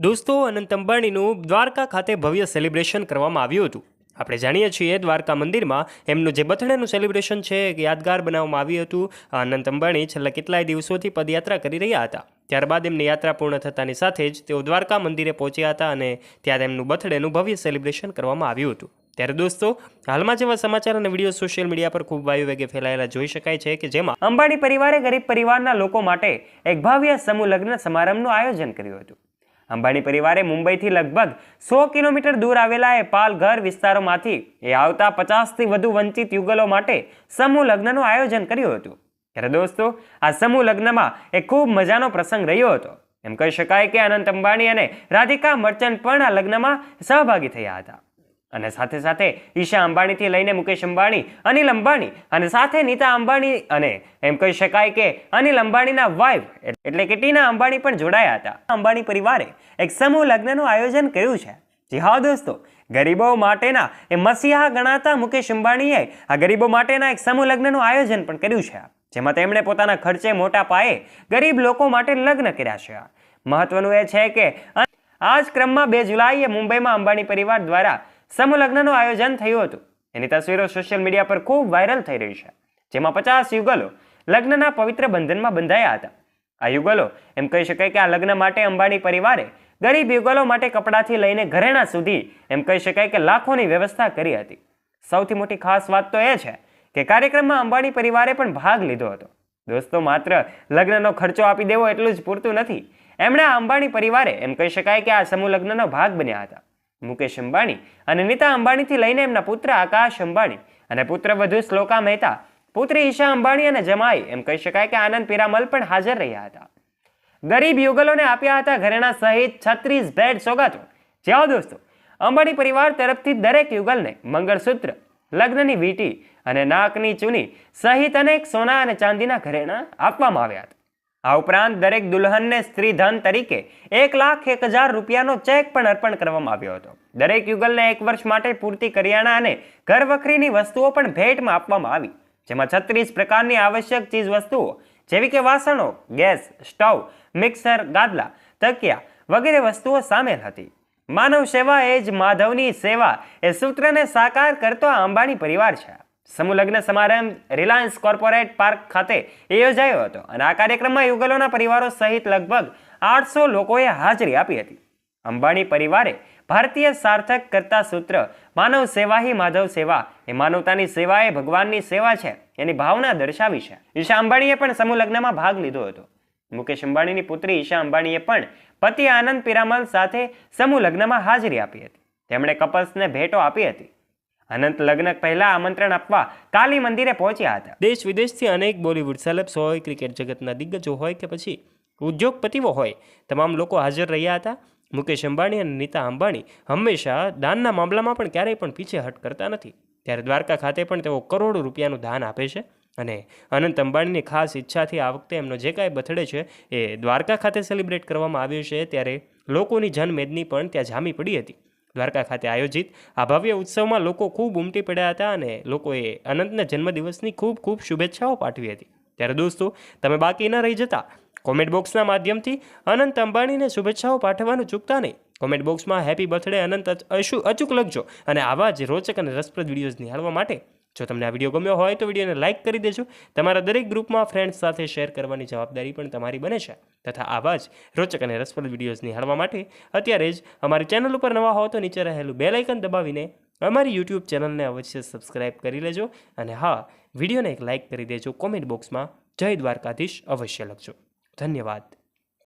દોસ્તો અનંત અંબાણીનું દ્વારકા ખાતે ભવ્ય સેલિબ્રેશન કરવામાં આવ્યું હતું. આપણે જાણીએ છીએ દ્વારકા મંદિરમાં એમનું જે બથડેનું સેલિબ્રેશન છે યાદગાર બનાવવામાં આવ્યું હતું. અનંત અંબાણી છેલ્લા કેટલાય દિવસોથી પદયાત્રા કરી રહ્યા હતા. ત્યારબાદ એમની યાત્રા પૂર્ણ થતાની સાથે જ તેઓ દ્વારકા મંદિરે પહોંચ્યા હતા અને ત્યારે એમનું બર્થડેનું ભવ્ય સેલિબ્રેશન કરવામાં આવ્યું હતું. ત્યારે દોસ્તો, હાલમાં જેવા સમાચાર અને વીડિયો સોશિયલ મીડિયા પર ખૂબ વાયુ વેગે ફેલાયેલા જોઈ શકાય છે કે જેમાં અંબાણી પરિવારે ગરીબ પરિવારના લોકો માટે એક ભવ્ય સમૂહ લગ્ન સમારંભનું આયોજન કર્યું હતું. અંબાણી પરિવારે મુંબઈથી લગભગ સો કિલોમીટર દૂર આવેલા એ પાલઘર વિસ્તારોમાંથી એ આવતા પચાસથી વધુ વંચિત યુગલો માટે સમૂહ લગ્નનું આયોજન કર્યું હતું. ત્યારે દોસ્તો, આ સમૂહ લગ્નમાં એ ખૂબ મજાનો પ્રસંગ રહ્યો હતો. એમ કહી શકાય કે અનંત અંબાણી અને રાધિકા મર્ચન્ટ પણ આ લગ્નમાં સહભાગી થયા હતા. અને સાથે સાથે ઈશા અંબાણીથી લઈને મુકેશ અંબાણી, અનિલ અંબાણી અને સાથે નીતા અંબાણી અને એમ કહી શકાય કે અનિલ અંબાણીના વાઇફ એટલે કે ટીના અંબાણી પણ જોડાયા હતા. અંબાણી પરિવારે એક સમૂહ લગ્નનું આયોજન કર્યું છે. જી હા દોસ્તો, ગરીબો માટેના એ મસીહા ગણાતા મુકેશ અંબાણીએ આ ગરીબો માટેના એક સમૂહ લગ્નનું આયોજન પણ કર્યું છે. જેમાં તેમણે પોતાના ખર્ચે મોટા પાયે ગરીબ લોકો માટે લગ્ન કર્યા છે. મહત્વનું એ છે કે આ જ ક્રમમાં બે જુલાઈએ મુંબઈમાં અંબાણી પરિવાર દ્વારા સમૂહ લગ્નનું આયોજન થયું હતું. એની તસવીરો સોશિયલ મીડિયા પર ખૂબ વાયરલ થઈ રહી છે. જેમાં પચાસ યુગલો લગ્નના પવિત્ર બંધનમાં બંધાયા હતા. આ યુગલો એમ કહી શકાય કે આ લગ્ન માટે અંબાણી પરિવારે ગરીબ યુગલો માટે કપડાથી લઈને ઘરેણા સુધી એમ કહી શકાય કે લાખોની વ્યવસ્થા કરી હતી. સૌથી મોટી ખાસ વાત તો એ છે કે કાર્યક્રમમાં અંબાણી પરિવારે પણ ભાગ લીધો હતો. દોસ્તો, માત્ર લગ્નનો ખર્ચો આપી દેવો એટલું જ પૂરતું નથી. એમણે અંબાણી પરિવારે એમ કહી શકાય કે આ સમૂહ લગ્નનો ભાગ બન્યા હતા. મુકેશ અંબાણી અને નીતા અંબાણીથી લઈને એમના પુત્ર આકાશ અંબાણી અને પુત્ર વધુ શ્લોકા મહેતા, પુત્રી ઈશા અંબાણી અને જમાઈ, એમ કહી શકાય કે આનંદ પિરામલ પણ હાજર રહ્યા હતા. ગરીબ યુગલોને આપ્યા હતા ઘરેણા સહિત છત્રીસ ભેટ સોગાતો. જ્યાં દોસ્તો, અંબાણી પરિવાર તરફથી દરેક યુગલને મંગળસૂત્ર, લગ્નની વીંટી અને નાકની ચૂની સહિત અનેક સોના અને ચાંદીના ઘરેણા આપવામાં આવ્યા હતા. આ ઉપરાંત દરેક દુલ્હનને સ્ત્રી ધન તરીકે એક લાખ એક હજાર રૂપિયાનો ચેક પણ અર્પણ કરવામાં આવ્યો હતો. દરેક યુગલને એક વર્ષ માટે પૂરતી કરિયાણા અને ઘરવખરીની વસ્તુઓ પણ ભેટમાં આપવામાં આવી. જેમાં છત્રીસ પ્રકારની આવશ્યક ચીજ વસ્તુઓ જેવી કે વાસણો, ગેસ, સ્ટવ, મિક્સર, ગાદલા, તકિયા વગેરે વસ્તુઓ સામેલ હતી. માનવ સેવા એ જ માધવની સેવા એ સૂત્રને સાકાર કરતો આ અંબાણી પરિવાર છે. સમૂહ લગ્ન સમારંભ રિલાયન્સ કોર્પોરેટ પાર્ક ખાતે યોજાયો હતો અને આ કાર્યક્રમમાં યુગલોના પરિવારો સહિત લગભગ આઠસો લોકોએ હાજરી આપી હતી. અંબાણી પરિવારે ભારતીય સાર્થક કરતા સૂત્ર માનવ સેવા હી માધવ સેવા, એ માનવતાની સેવા એ ભગવાનની સેવા છે, એની ભાવના દર્શાવી છે. ઈશા અંબાણીએ પણ સમૂહ લગ્નમાં ભાગ લીધો હતો. મુકેશ અંબાણીની પુત્રી ઈશા અંબાણીએ પણ પતિ આનંદ પિરામલ સાથે સમૂહ લગ્નમાં હાજરી આપી હતી. તેમણે કપલ્સને ભેટો આપી હતી. અનંત લગ્ન પહેલા આમંત્રણ આપવા કાલી મંદિરે પહોંચ્યા હતા. દેશ વિદેશથી અનેક બોલિવૂડ સેલેબ્સ હોય, ક્રિકેટ જગતના દિગ્ગજો હોય કે પછી ઉદ્યોગપતિઓ હોય, તમામ લોકો હાજર રહ્યા હતા. મુકેશ અંબાણી અને નીતા અંબાણી હંમેશા દાનના મામલામાં પણ ક્યારેય પણ પીછેહટ કરતા નથી. ત્યારે દ્વારકા ખાતે પણ તેઓ કરોડો રૂપિયાનું દાન આપે છે અને અનંત અંબાણીની ખાસ ઈચ્છાથી આ વખતે એમનો જે કાંઈ બર્થડે છે એ દ્વારકા ખાતે સેલિબ્રેટ કરવામાં આવ્યો છે. ત્યારે લોકોની જનમેદની પણ ત્યાં જામી પડી હતી. દ્વારકા ખાતે આયોજિત આ ભવ્ય ઉત્સવમાં લોકો ખૂબ ઉમટી પડ્યા હતા અને લોકોએ અનંતના જન્મદિવસની ખૂબ ખૂબ શુભેચ્છાઓ પાઠવી હતી. ત્યારે દોસ્તો, તમે બાકી ન રહી જતા. કોમેન્ટ બોક્સના માધ્યમથી અનંત અંબાણીને શુભેચ્છાઓ પાઠવવાનું ચૂકતા નહીં. કોમેન્ટ બોક્સમાં હેપી બર્થડે અનંત, અશુ, અચૂક લખજો અને આવા જ રોચક અને રસપ્રદ વિડીયોઝ નિહાળવા માટે જો તમને આ વીડિયો ગમ્યો હોય તો વિડીયોને લાઇક કરી દેજો. તમારા દરેક ગ્રુપમાં ફ્રેન્ડ્સ સાથે શેર કરવાની જવાબદારી પણ તમારી બને છે. તથા આવા જ રોચક અને રસપ્રદ વિડીયોઝ નિહાળવા માટે અત્યારે જ અમારી ચેનલ ઉપર નવા હો તો નીચે રહેલું બે લાઇકન દબાવીને અમારી યુટ્યુબ ચેનલને અવશ્ય સબસ્ક્રાઇબ કરી લેજો. અને હા, વિડીયોને એક લાઇક કરી દેજો. કોમેન્ટ બોક્સમાં જય દ્વારકાધીશ અવશ્ય લખજો. ધન્યવાદ.